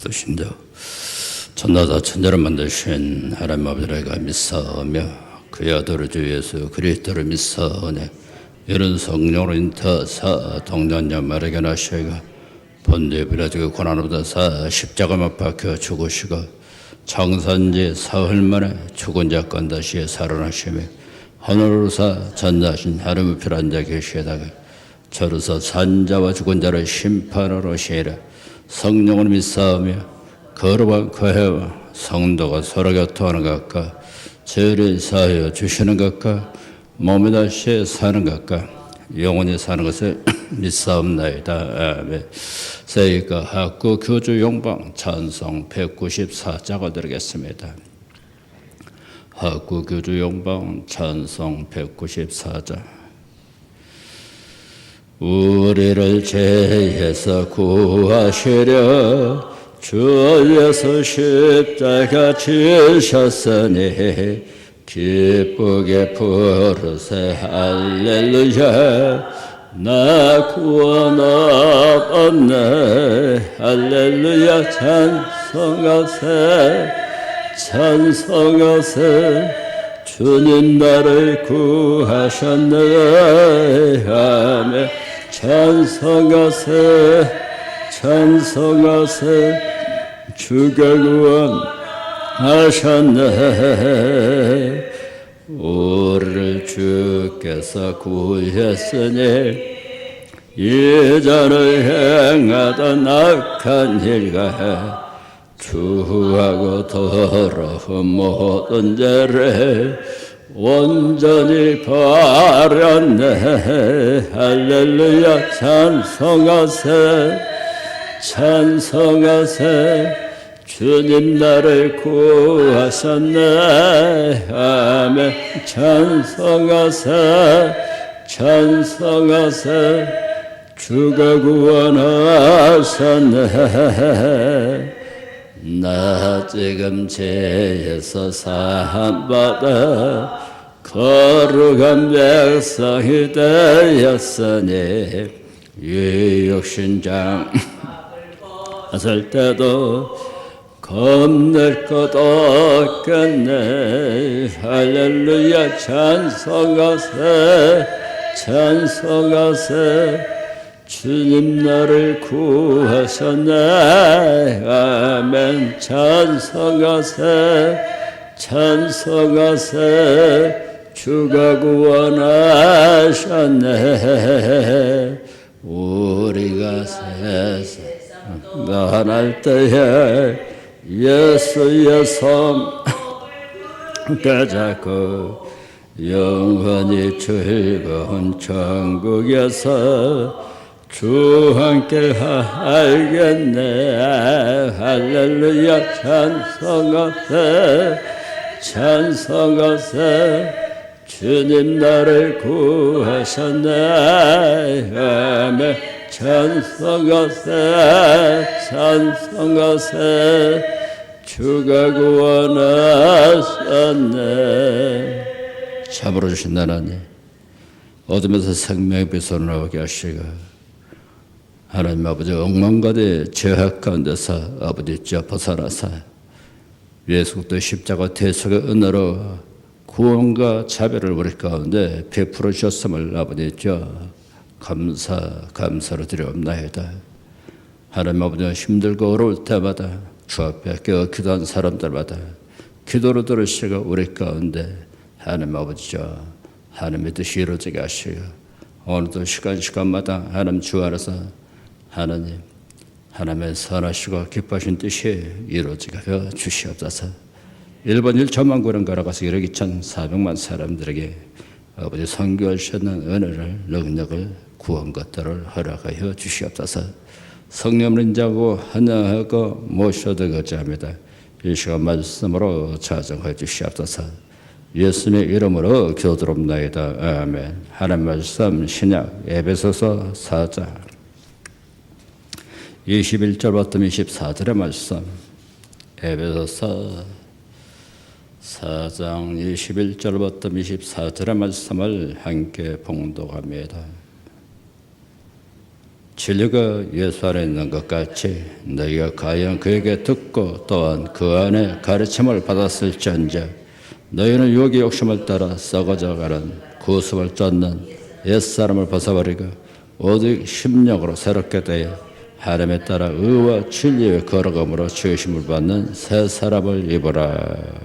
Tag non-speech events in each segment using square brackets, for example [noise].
그리스도신데 천나다 천자를 만드신 하나님 아버지가 믿사오며 그의 아들 주 예수 그리스도를 믿사오네. 이런 성령으로 인터사 동년녀 마르게 나시가 본대 비라지고 고난보다 사 십자가 못 박혀 죽으시고 청산지 사흘 만에 죽은 자 건 다시에 살아나시며 하늘로사 전자신 하나님의 필요한 자 계시다가 저로서 산자와 죽은 자를 심판하러 오시리라 성령을 믿사오며 거룩한 거해와 성도가 서로 교통하는 것과 죄를 사하여 주시는 것과 몸에 다시 사는 것과 영원히 사는 것을 [clears throat] 믿사옵나이다. 아멘. 세이가 학구 교주 용방 찬송 194자가 드리겠습니다. 학구 교주 용방 찬송 194자 우리를 죄에서 구하시려 주 예수 십자가 지셨으니 기쁘게 부르세. 할렐루야. 나 구원 얻었네. 할렐루야. 찬송하세. 찬송하세. 주님 나를 구하셨네. 아멘 찬송하세 찬송하세 주가 구원하셨네. 우리를 주께서 구했으니 예전을 행하던 악한 일과 주하고 더러운 모든 죄를 온전히 버렸네. 할렐루야 찬송하세. 찬송하세. 주님 나를 구하셨네. 아멘. 찬송하세. 찬송하세. 주가 구원하셨네 나 지금 죄에서 사함받아 거룩한 백성이 되었으니 유육신장 하실 [laughs] 때도 겁낼 것 없겠네. 할렐루야 찬송하세 찬송하세 주님 나를 구하셨네 아멘. 찬송하세 찬송하세. 주가 구원하셨네. 우리가 세상 나날 때에 예수의 손 가자고 영원히 즐거운 천국에서 주 함께 알겠네. 할렐루야 찬송하세 찬송하세 주님 나를 구하셨네. 아멘. 찬송하세 찬송하세 주가 구원하셨네. 참으로 주신 하나님 어둠에서 생명의 빛으로 나오게 하시고 하나님 아버지 엉망가대 죄악 가운데서 아버지 저 벗어나사 예수 그리스도 십자가 대속의 은혜로 구원과 자비를 우리 가운데 베풀어 주셨음을 아버지 저 감사 감사로 드려옵나이다. 하나님 아버지 힘들고 어려울 때마다 주 앞에 깨어 기도한 사람들마다 기도로 들으시고 우리 가운데 하나님 아버지 저 하나님의 뜻이 이루어지게 하시고 오늘도 시간 시간마다 하나님 주 안에서 하나님 하나님의 선하시고 기뻐하신 뜻이 이루어지게 주시옵소서. 1번 1천만 구름 걸어가서 1억 2천 4백만 사람들에게 아버지 선교하시는 은혜를 능력을 구원 것들을 허락하여 주시옵소서. 성령을 인자하고 하나하고 모셔드고자 합니다. 이 시간 말씀으로 자정하여 주시옵소서. 예수님의 이름으로 기도드립나이다. 아멘. 하나님 말씀 신약 에베소서 4장 21절부터 24절의 말씀 에베소서 4장 21절부터 24절의 말씀을 함께 봉독합니다. 진리가 예수 안에 있는 것 같이 너희가 과연 그에게 듣고 또한 그 안에 가르침을 받았을지언정 너희는 유혹의 욕심을 따라 썩어져 가는 구습을 쫓는 옛사람을 벗어버리고 오직 심령으로 새롭게 되어 하나님에 따라 의와 진리의 걸어감으로 주심을 받는 새 사람을 입어라.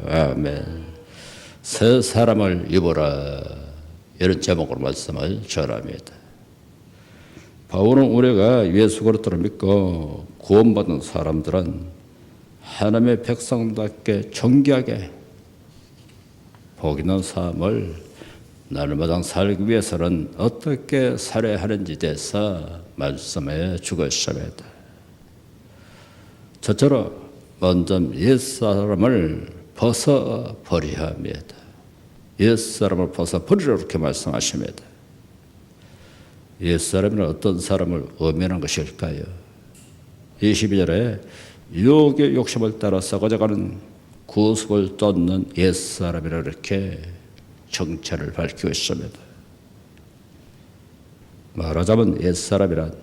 아멘. 새 사람을 입어라. 이런 제목으로 말씀을 전합니다. 바울은 우리가 예수 그리스도를 믿고 구원받은 사람들은 하나님의 백성답게 정기하게 복 있는 삶을 날마다 살기 위해서는 어떻게 살아야 하는지 대해서 말씀해 주고 있습니다. 저처럼 먼저 옛사람을 벗어 버려야 합니다. 옛사람을 벗어 버리라 이렇게 말씀하십니다. 옛사람은 어떤 사람을 의미하는 것일까요? 22절에 유혹의 욕심을 따라 썩어져가는 구습을 쫓는 옛사람이라 이렇게 정체를 밝히고 있습니다. 말하자면 옛사람이란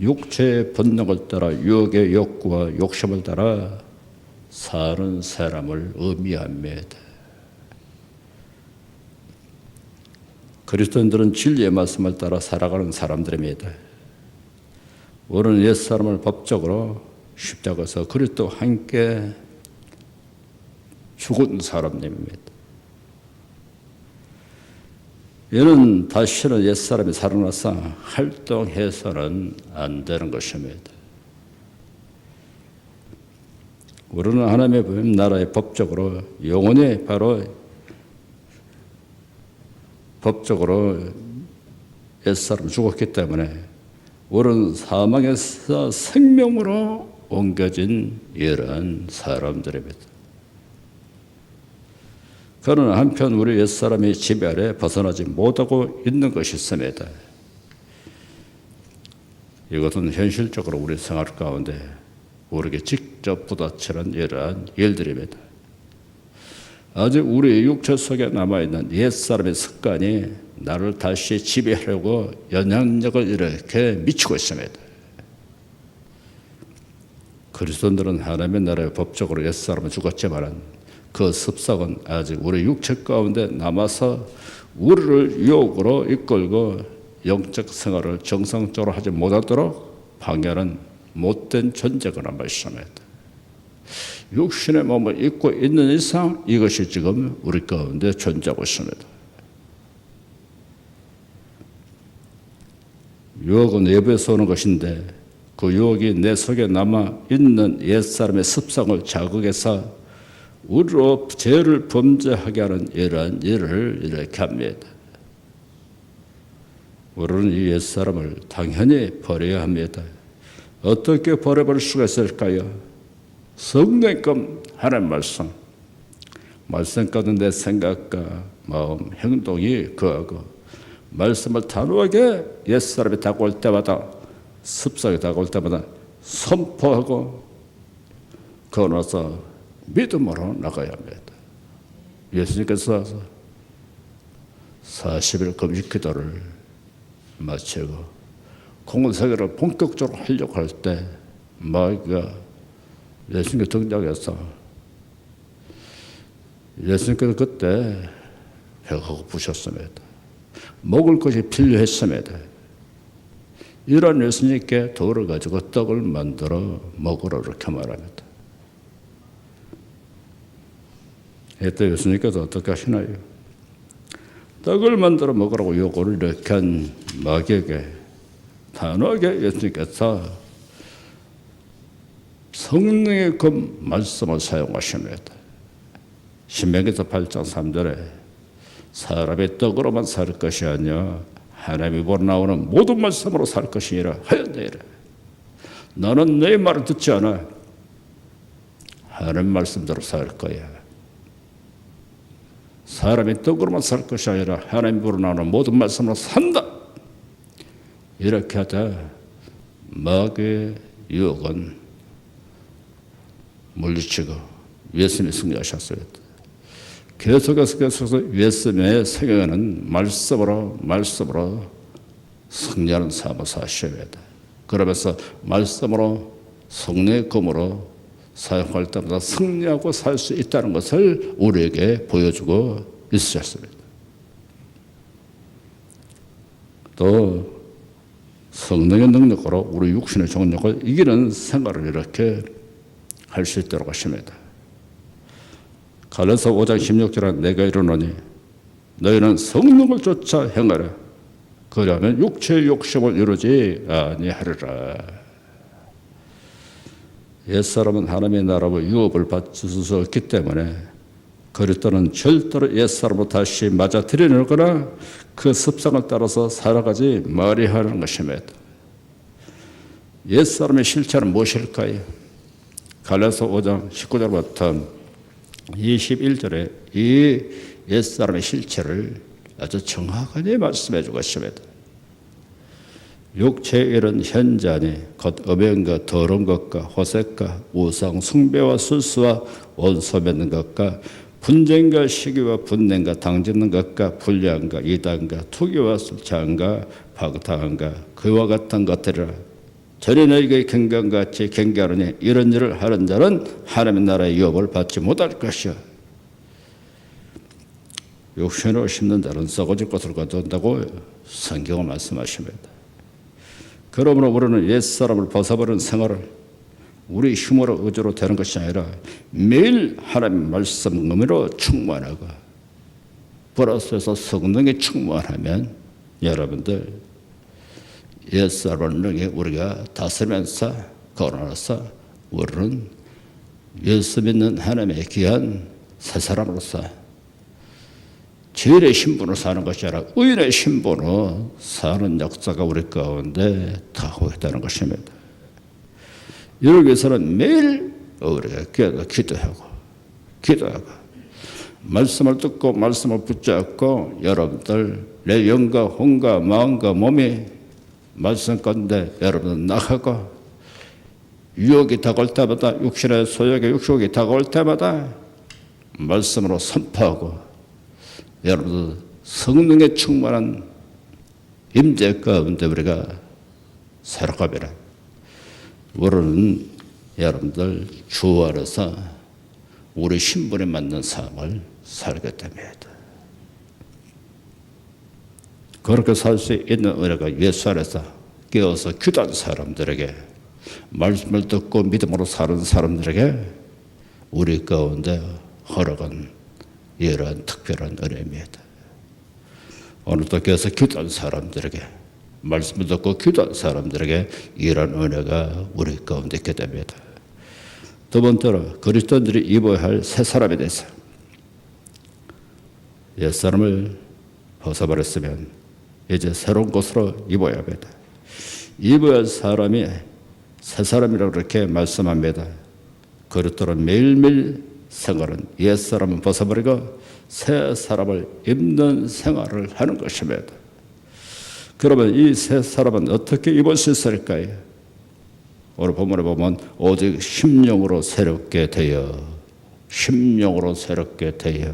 육체의 본능을 따라 유혹의 욕구와 욕심을 따라 사는 사람을 의미합니다. 그리스도인들은 진리의 말씀을 따라 살아가는 사람들입니다. 우리는 옛사람을 법적으로 십자가에서 그리스도와 함께 죽은 사람입니다. 이는 다시는 옛사람이 살아나서 활동해서는 안 되는 것입니다. 우리는 하나님의 나라의 법적으로 영원히 바로 법적으로 옛사람 죽었기 때문에 우리는 사망에서 생명으로 옮겨진 이런 사람들입니다. 그러나 한편 우리 옛사람이 지배 아래 벗어나지 못하고 있는 것이 있습니다. 이것은 현실적으로 우리 생활 가운데 우리에게 직접 부딪히는 이러한 일들입니다. 아직 우리 육체 속에 남아있는 옛사람의 습관이 나를 다시 지배하려고 영향력을 이렇게 미치고 있습니다. 그리스도인들은 하나님의 나라의 법적으로 옛사람은 죽었지만 그 습성은 아직 우리 육체 가운데 남아서 우리를 유혹으로 이끌고 영적 생활을 정상적으로 하지 못하도록 방해하는 못된 남아 있습니다. 육신의 몸을 입고 있는 이상 이것이 지금 우리 가운데 존재하고 있습니다. 유혹은 내부에서 오는 것인데 그 유혹이 내 속에 남아 있는 옛사람의 습성을 자극해서 우리로 죄를 범죄하게 하는 이러한 일을 이렇게 합니다. 우리는 이 옛사람을 당연히 버려야 합니다. 어떻게 버려버릴 수가 있을까요? 성령금 하나님 말씀. 말씀 가운데 내 생각과 마음, 행동이 그하고 말씀을 단호하게 옛사람이 다가올 때마다 습성이 다가올 때마다 선포하고 그어서 믿음으로 나가야 합니다. 예수님께서 40일 금식 기도를 마치고 공생애를 본격적으로 하려고 할 때 마귀가 예수님께 등장해서 예수님께서 그때 배가 고프셨습니다. 먹을 것이 필요했습니다. 이런 예수님께 돌을 가지고 떡을 만들어 먹으라 이렇게 말합니다. 이때 예수님께서 어떻게 하시나요? 떡을 만들어 먹으라고 요구를 한 마귀에게 단호하게 예수님께서 성령의 그 말씀을 사용하십니다. 신명기서 8장 3절에 사람의 떡으로만 살 것이 아니라 하나님이 보러 나오는 모든 말씀으로 살 것이니라 하였느니라. 너는 내 말을 듣지 않아. 하나님 말씀대로 살 거야. 사람이 떡으로만 살 것이 아니라 하나님 불어나오는 모든 말씀으로 산다. 이렇게 하자 마귀의 유혹은 물리치고 예수님이 승리하셨어요. 계속해서 계속해서 예수님의 생애는 말씀으로 말씀으로 승리하는 삶을 사셔야 돼. 그러면서 말씀으로 성령의 검으로 사용할 때마다 승리하고 살 수 있다는 것을 우리에게 보여주고 있으셨습니다. 또 성령의 능력으로 우리 육신의 종력을 이기는 생활을 이렇게 할 수 있도록 하십니다. 갈라서 5장 16절에 내가 이르노니 너희는 성령을 쫓아 행하라. 그러면 육체의 욕심을 이루지 아니하리라. 옛사람은 하나님의 나라로 유업을 없기 때문에 그리스도는 절대로 옛사람으로 다시 맞아들이거나 그 습성을 따라서 살아가지 말아야 하는 것입니다. 옛사람의 실체는 무엇일까요? 갈라서 5장 19절부터 21절에 이 옛사람의 실체를 아주 정확하게 말씀해 주고 있습니다. 육체의 일은 현자니 곧 음행과 더러운 것과 호색과 우상 숭배와 술수와 원수 맺는 것과 분쟁과 시기와 분냉과 당짓는 것과 불량과 이단과 투기와 술취함과 파긋함과 그와 같은 것들이라 전에 너희가 경건같이 경계하느니 이런 일을 하는 자는 하나님의 나라의 유업을 받지 못할 것이요 욕심으로 심는 자는 썩어질 것을 거둔다고 성경은 말씀하십니다. 그러므로 우리는 옛사람을 벗어버리는 생활을 우리 힘으로 의지로 되는 것이 아니라 매일 하나님 말씀 의미로 충만하고 플러스에서 성령에 충만하면 여러분들 옛사람을 능히 우리가 다스리면서 걸어놔서 우리는 예수 믿는 하나님의 귀한 새 사람으로서 죄의 신분으로 사는 것이 아니라 의인의 신분으로 사는 역사가 우리 가운데 타고 있다는 것입니다. 이러기 위해서는 매일 우리가 기도하고 기도하고 말씀을 듣고 말씀을 붙잡고 여러분들 내 영과 혼과 마음과 몸이 말씀 가운데 여러분 나가고 유혹이 다가올 때마다 육신의 소욕의 육욕이 다가올 때마다 말씀으로 선포하고 여러분 성령에 충만한 임재 가운데 우리가 살아가면 우리는 여러분들 주 안에서 우리 신분에 맞는 삶을 살게 됩니다. 그렇게 살 수 있는 은혜가 예수 안에서 깨어서 기도한 사람들에게 말씀을 듣고 믿음으로 사는 사람들에게 우리 가운데 허락한 이러한 특별한 은혜입니다. 오늘도 깨어서 기도한 사람들에게 말씀을 듣고 기도한 사람들에게 이런 은혜가 우리 가운데 있게 됩니다. 두 번째로 그리스도인들이 입어야 할 새 사람에 대해서 옛 사람을 벗어버렸으면 이제 새로운 것으로 입어야 합니다. 입어야 할 사람이 새 사람이라고 그렇게 말씀합니다. 그렇도록 매일매일 생활은 옛 사람은 벗어버리고 새 사람을 입는 생활을 하는 것입니다. 그러면 이 새 사람은 어떻게 입을 수 있을까요? 오늘 본문에 보면 오직 심령으로 새롭게 되어 심령으로 새롭게 되어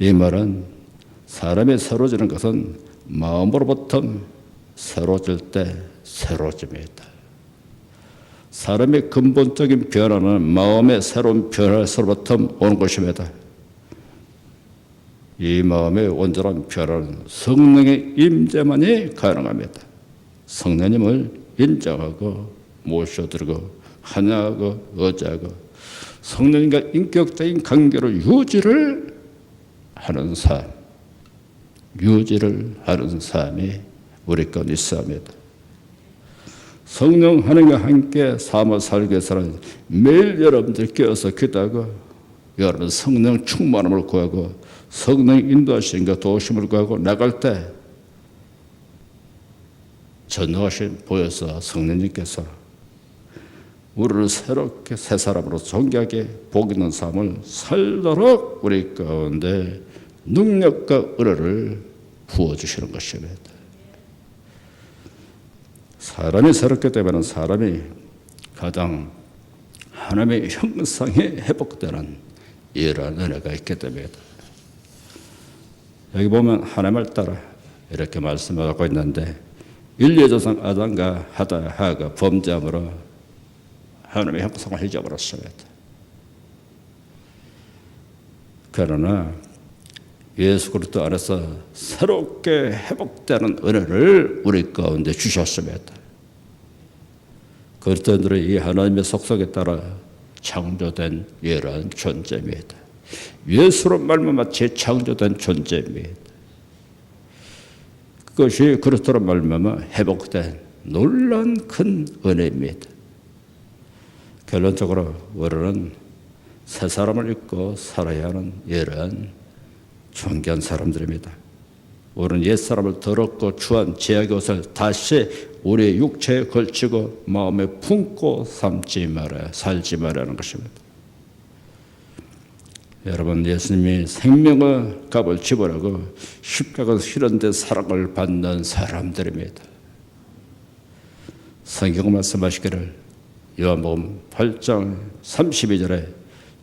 이 말은 사람이 새로지는 것은 마음으로부터 새로질 때 새로집니다. 사람의 근본적인 변화는 마음의 새로운 변화에서부터 오는 것입니다. 이 마음의 온전한 변화는 성령의 임재만이 가능합니다. 성령님을 인정하고 모셔드리고 환영하고 의지하고 성령님과 인격적인 관계를 유지를 하는 삶, 유지를 하는 삶이 우리 가운데 있어야 합니다. 성령 하나님과 함께 삶을 살기 위해서는 매일 여러분들 깨어서 기도하고 여러분 성령 충만함을 구하고 성령 인도하시는가 도우심을 구하고 나갈 때 전능하신 보여서 성령님께서 우리를 새롭게 새 사람으로 존귀하게 복 있는 삶을 살도록 우리 가운데 능력과 은혜를 부어주시는 것입니다. 사람이 새롭게 되면 사람이 가장 하나님의 형상에 회복되는 이러한 은혜가 있게 됩니다. 여기 보면 하나님을 따라 이렇게 말씀하고 있는데 인류의 조상 아담과 하다 하가 범죄함으로 하나님의 형상을 잊어버렸습니다. 그러나 예수 그리스도 안에서 새롭게 회복되는 은혜를 우리 가운데 주셨습니다. 그리스도인들은 이 하나님의 속성에 따라 창조된 이러한 존재입니다. 예수로 말미암아 재창조된 존재입니다. 그것이 그리스도로 말미암아 회복된 놀란 큰 은혜입니다. 결론적으로 우리는 새 사람을 입고 살아야 하는 이러한 존귀한 사람들입니다. 우리는 옛 사람을 더럽고 추한 죄악의 옷을 다시 우리의 육체에 걸치고 마음에 품고 삼지 말아야 살지 말라는 것입니다. 여러분 예수님이 생명의 값을 지불하고 십자가에서 실현된 사랑을 받는 사람들입니다. 성경 말씀하시기를 요한복음 8장 32절에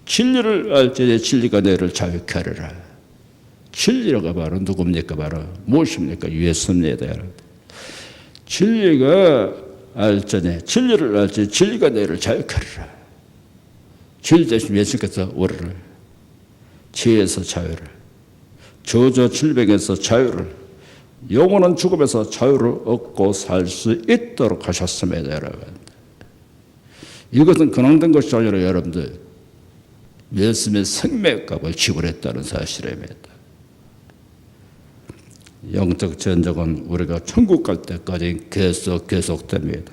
진리를 알지 진리가 너를 자유케 하리라. 진리가 바로 누굽니까? 바로 무엇입니까? 예수입니다. 진리가 알전에 진리를 알지 진리가 너를 자유케 하리라. 진리 대신 예수께서 우리를 지혜에서 자유를 저저 질병에서 자유를 영원한 죽음에서 자유를 얻고 살 수 있도록 하셨습니다, 여러분. 이것은 근황된 것이 아니라 여러분들 예수님의 생명값을 지불했다는 사실입니다. 영적 전적은 우리가 천국 갈 때까지 계속 계속됩니다.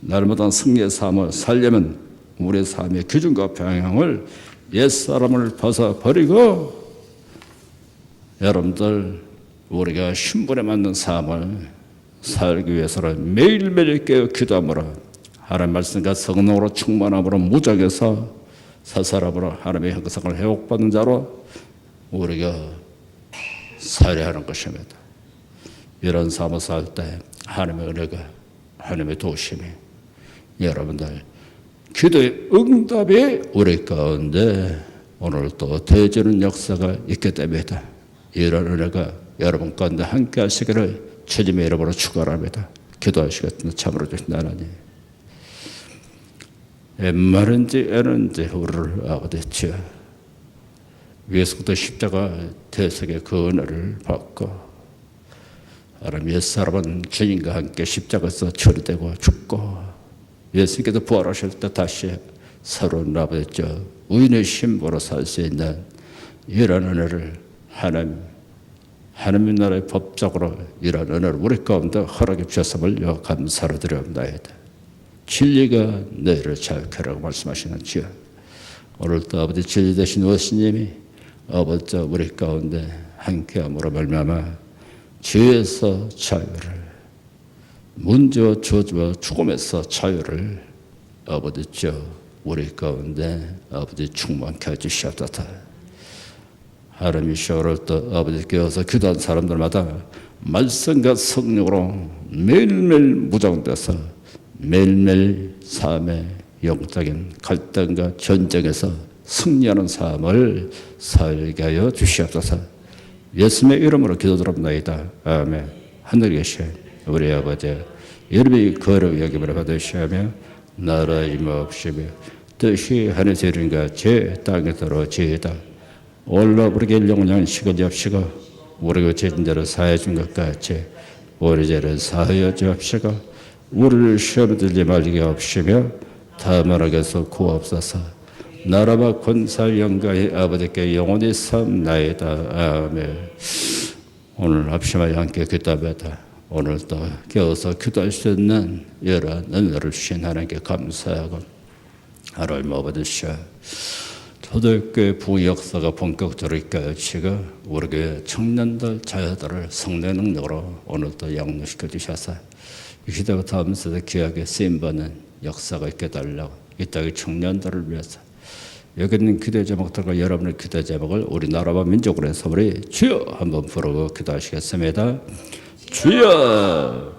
날마다 승리의 삶을 살려면 우리의 삶의 기준과 방향을 옛사람을 벗어버리고 여러분들 우리가 신분에 맞는 삶을 살기 위해서는 매일매일 깨어 기도함으로 하나님 말씀과 성령으로 충만함으로 무장해서 새 사람으로 하나님의 형상을 회복받는 자로 우리가 살아야 하는 것입니다. 이런 삶을 살 때 하나님의 은혜가 하나님의 도심이 여러분들 기도의 응답이 우리 가운데 오늘 또 되어지는 역사가 있게 됩니다. 이런 은혜가 여러분 가운데 함께 하시기를 주님의 이름으로 축원합니다. 기도하시겠습니다. 참으로 주신 하나님. 웬만한지 애는지 우리를 아버지 주 예수부터 십자가 대속의 그 은혜를 받고 하나님 옛사람은 주님과 함께 십자가에서 처리되고 죽고 예수님께서 부활하실 때 다시 새로운 아버지 의인의 신부로 살 수 있는 이런 은혜를 하나님 하나님 나라의 법적으로 이런 은혜를 우리 가운데 허락해 주셨음을 감사로 드려옵나이다. 진리가 너희를 자유케라고 말씀하시는 주여 오늘도 아버지 진리 되신 오시님이 아버지 우리 가운데 함께함으로 말미암아 죄에서 자유를 문제와 저주와 죽음에서 자유를 아버지죠 우리 가운데 아버지 충만케 해주시옵소서. 하나님이시여 오늘도 아버지께 어서 기도한 사람들마다 말씀과 성령으로 매일매일 무장돼서 매일매일 삶의 영적인 갈등과 전쟁에서 승리하는 삶을 살게 하여 주시옵소서. 예수님의 이름으로 기도드립니다. 아멘. 하늘에 계신 우리 아버지 이름이 거룩 여김을 받으시며 나라 임하옵시며 뜻이 하늘에서 이룬 같이 땅에서 이루어지이다. 올라 우리에게 영양식을 잡시고 우리가 죄진 자를 사해 준 것 같이 우리 죄를 사하여 주옵시고 우리를 시험에 들지 말게 없시며 다만 하게서 구옵소서 나라와 권사 영가의 아버지께 영원히 삼나이다. 아멘. 오늘 합심하여 함께 기도하다. 오늘도 깨어서 기도할 수 있는 이러한 은혜를 주신 하나님께 감사하고 하나님 아버지시여 초대교회 부역사가 본격적으로 이끌어지고 우리 교회 청년들 자녀들을 성내 능력으로 오늘도 양육시켜 주셔서 이 시대부터 하면서 귀하게 쓰임받는 역사가 있게 달라고 이 땅의 청년들을 위해서 여기 있는 기도 제목들과 여러분의 기도 제목을 우리나라와 민족으로 해서 우리 주여 한번 부르고 기도하시겠습니다. 주여